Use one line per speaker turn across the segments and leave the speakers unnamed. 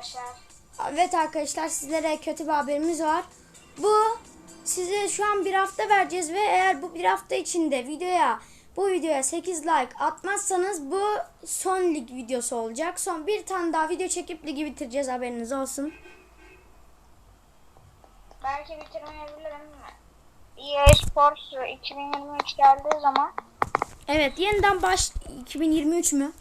arkadaşlar.
Evet arkadaşlar sizlere kötü bir haberimiz var. Bu size şu an bir hafta vereceğiz ve eğer bu bir hafta içinde videoya bu videoya 8 like atmazsanız bu son lig videosu olacak. Son bir tane daha video çekip ligi bitireceğiz haberiniz olsun.
Belki bitirmeyebilirim. EA Sports 2023 geldiği zaman
Evet yeniden baş 2023 mü?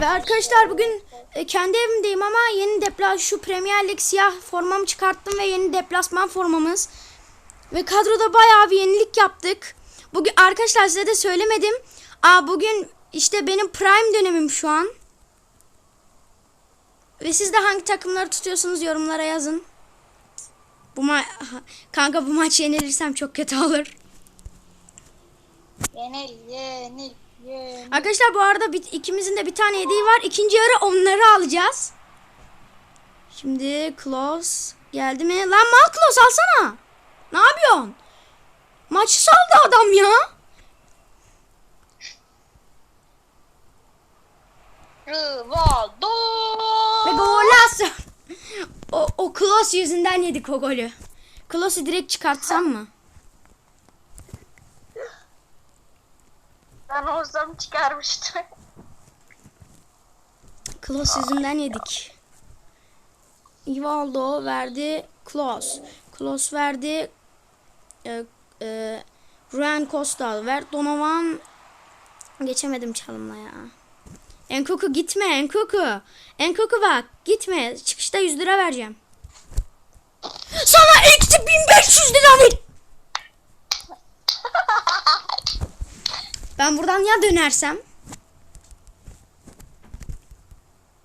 Ve arkadaşlar bugün kendi evimdeyim ama yeni deplas şu Premier Lig siyah formamı çıkarttım ve yeni deplasman formamız. Ve kadroda bayağı bir yenilik yaptık. Bugün arkadaşlar size de söylemedim. Aa bugün işte benim prime dönemim şu an. Ve siz de hangi takımları tutuyorsunuz yorumlara yazın. Bu ma kanka bu maç yenilirsem çok kötü olur.
yenil yenil yenil.
Arkadaşlar bu arada bir, ikimizin de bir tane yediği var. İkinci yarı onları alacağız. Şimdi Klaus geldi mi? Lan mal Klaus alsana. Ne yapıyorsun? Maçı saldı adam ya.
Rivaldo.
Ve golazo. o, o Klaus yüzünden yedik o golü. Klaus'u direkt çıkartsam mı?
Ben olsam çıkarmıştım.
Klaus yüzünden yedik. Ivaldo verdi Klaus. Klaus verdi e, e, Ryan Costa ver Donovan geçemedim çalımla ya. Enkuku gitme Enkuku. Enkuku bak gitme. Çıkışta 100 lira vereceğim. Sana eksi 1500 lira ver. Ben buradan ya dönersem?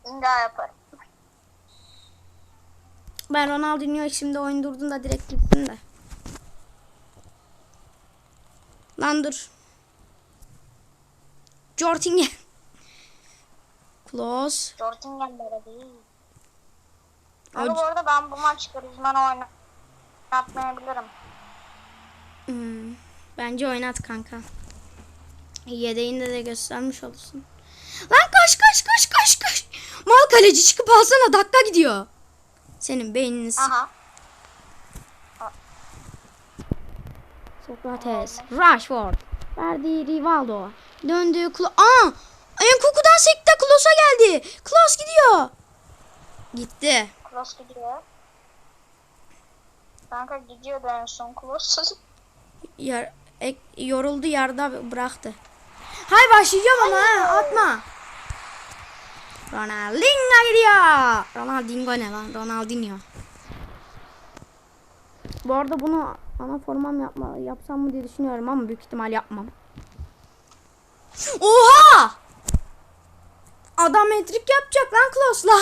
Daha yaparım.
Ben Ronaldinho'yu şimdi oyun durdum da direkt gitsin de. Lan dur. Jortingen. Close.
Jortingen'lere değil.
O-
Ama bu arada ben bu maç Griezmann'ı oynatmayabilirim.
Hmm, bence oynat kanka. Yedeğinde de göstermiş olursun. Lan kaç kaç kaç kaç kaç. Mal kaleci çıkıp alsana dakika gidiyor. Senin beynini s-
Aha.
Sokrates, Rashford, verdi Rivaldo, döndü Klo Aa! Enkuku'dan sekte Klos'a geldi. Klos gidiyor. Gitti.
Klos gidiyor. Kanka gidiyordu en son Klos.
Yar, ek- yoruldu yarıda bıraktı. Hay başlayacağım ama ha, atma. Ronaldinho gidiyor. Ronaldinho ne lan? Ronaldinho. Bu arada bunu ana formam yapma, yapsam mı diye düşünüyorum ama büyük ihtimal yapmam. Oha! Adam metrik yapacak lan Klos'la.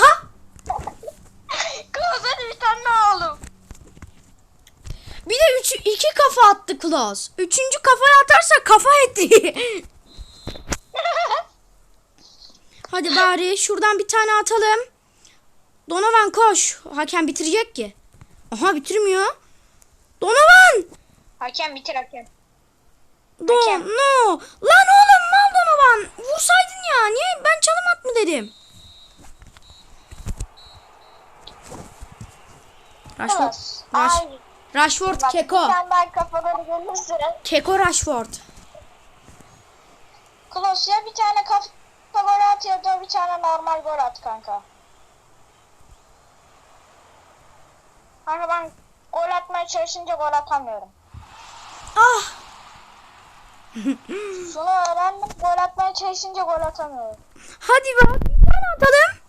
Klos'a bir tane oğlum.
Bir de üç, iki kafa attı Klos. Üçüncü kafaya atarsa kafa etti. Hadi bari şuradan bir tane atalım. Donovan koş. Hakem bitirecek ki. Aha bitirmiyor. Donovan!
hakem bitir hakem.
Don
Hakem.
no. Lan oğlum mal Donovan. Vursaydın ya. Niye ben çalım at mı dedim. Rashford. Rash. Rashford
Bak
Keko.
daha kafaları.
Keko Rashford.
Klos ya bir tane gol at ya da bir tane normal gol at kanka. Kanka ben gol atmaya çalışınca gol atamıyorum.
Ah!
Şunu öğrendim gol atmaya çalışınca gol atamıyorum.
Hadi bak bir tane atalım.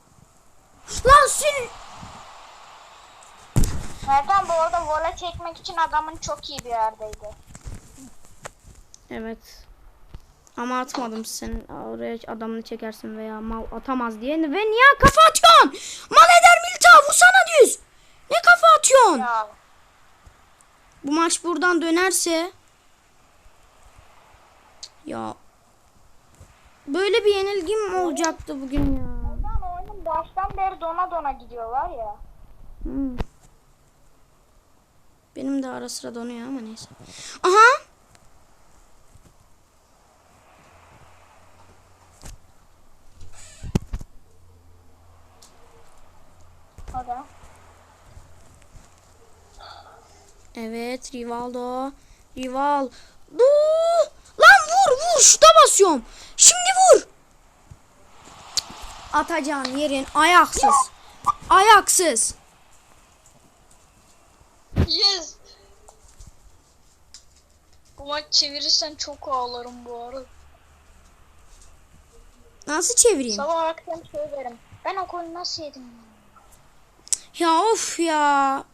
Lan sil.
Nereden bu arada vola çekmek için adamın çok iyi bir yerdeydi.
Evet. Ama atmadım sen oraya adamını çekersin veya mal atamaz diye. Ve niye kafa atıyorsun? Mal eder Milta vursana düz. Ne kafa atıyorsun?
Ya
Bu maç buradan dönerse ya böyle bir yenilgim mi olacaktı bugün ya?
Oradan oyunun baştan beri dona dona gidiyorlar ya.
Hmm. Benim de ara sıra donuyor ama neyse. Aha! Evet Rivaldo. Rival. Dur. Lan vur vur şuta basıyorum. Şimdi vur. Atacağın yerin ayaksız. Ayaksız.
Yes. Bu maç çevirirsen çok ağlarım bu arada.
Nasıl çevireyim?
Sabah akşam şey derim. Ben o golü nasıl yedim?
Ya of ya.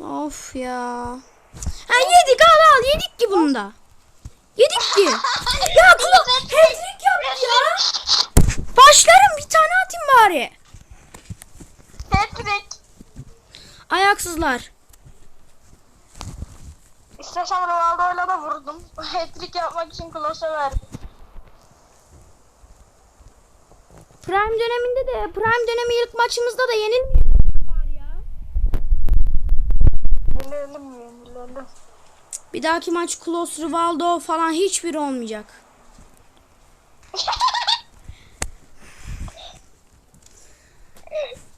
Of ya. Ha yedik al al yedik ki bunu da. Yedik ki. ya kula hat-trick yaptı ya. Başlarım bir tane atayım bari.
Patrick.
Ayaksızlar.
İstersen Ronaldo'yla da vurdum. Hat-trick yapmak için Klos'a verdim.
Prime döneminde de Prime dönemi ilk maçımızda da yenilmiyor bari ya.
Bilelim bilelim.
Bir dahaki maç Klos, Rivaldo falan hiçbiri olmayacak.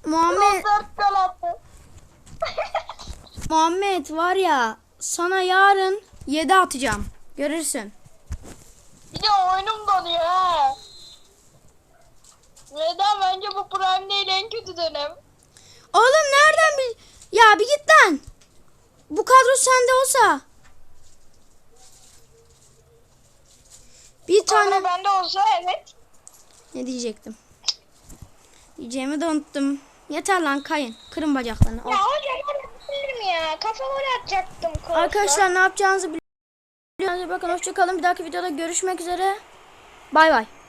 Muhammed. Muhammed var ya sana yarın 7 atacağım. Görürsün.
Bir de oyunum donuyor ha. Neden bence bu Prime değil en kötü dönem.
Oğlum nereden bil... Ya bir git lan. Bu kadro sende olsa. Bir tane...
Tane bende olsa evet.
Ne diyecektim? Diyeceğimi de unuttum. Yeter lan kayın. Kırın bacaklarını.
Ya hocam mi ya? Kafa gol atacaktım Klos'a.
Arkadaşlar ne yapacağınızı biliyorsunuz. Bakın hoşçakalın. Bir dahaki videoda görüşmek üzere. Bay bay.